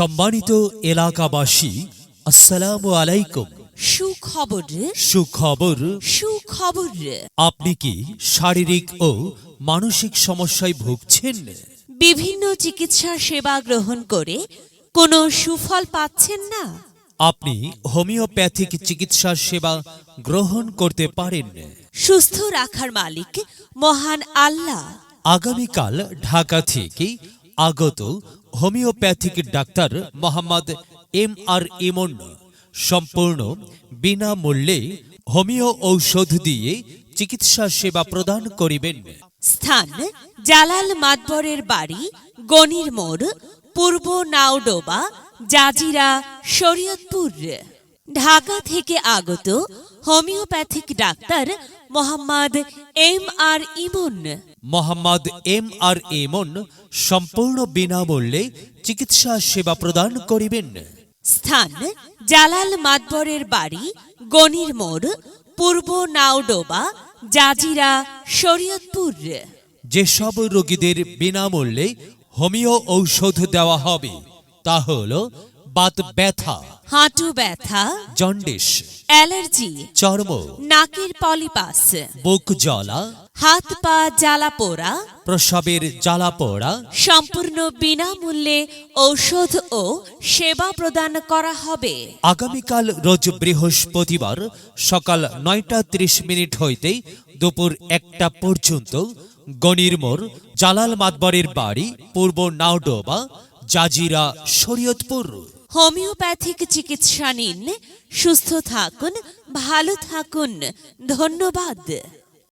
সম্মানিত এলাকাবাসী আসসালামু আলাইকুম। সুখবর সুখবর। সুখবর আপনি কি শারীরিক ও মানসিক সমস্যায় ভুগছেন? বিভিন্ন চিকিৎসা সেবা গ্রহণ করে কোনো সুফল পাচ্ছেন না? আপনি হোমিওপ্যাথিক চিকিৎসা সেবা গ্রহণ করতে পারেন। সুস্থ রাখার মালিক মহান আল্লাহ। আগামীকাল ঢাকা থেকে আগত homoeopathic doctor Mohammad M R Emon সম্পূর্ণ বিনামূল্যে হোমিও ঔষধ দিয়ে চিকিৎসা সেবা প্রদান করিবেন। স্থান, জালাল মাতবরের বাড়ি, গনির মোড়, পূর্ব নাওডোবা, জাজিরা, শরীয়তপুর। ঢাকা থেকে আগত homoeopathic doctor Mohammad M R Emon. Mohammad M R Emon সম্পূর্ণ বিনামূল্যে চিকিৎসা সেবা প্রদান করিবেন। স্থান জালাল মাতবরের বাড়ি গনির মোড় পূর্ব নাওডোবা জাজিরা শরীয়তপুর। যেসব রোগীদের বিনামূল্যে হোমিও ঔষধ দেওয়া হবে তা হল বাত ব্যথা হাঁটু ব্যথা জন্ডিস অ্যালার্জি চর্ম নাকের পলিপাস বুক জ্বলা হাত পা জ্বালা পোড়া প্রসবের জ্বালা পোড়া সম্পূর্ণ বিনামূল্যে ঔষধ ও সেবা প্রদান করা হবে। আগামীকাল রোজ বৃহস্পতিবার সকাল নয়টা ত্রিশ মিনিট হইতে দুপুর একটা পর্যন্ত মোড় জালাল মাতবরের বাড়ি পূর্ব নাওডোবা জাজিরা শরীয়তপুর। হোমিওপ্যাথিক চিকিৎসা নিন। সুস্থ থাকুন ভালো থাকুন। ধন্যবাদ।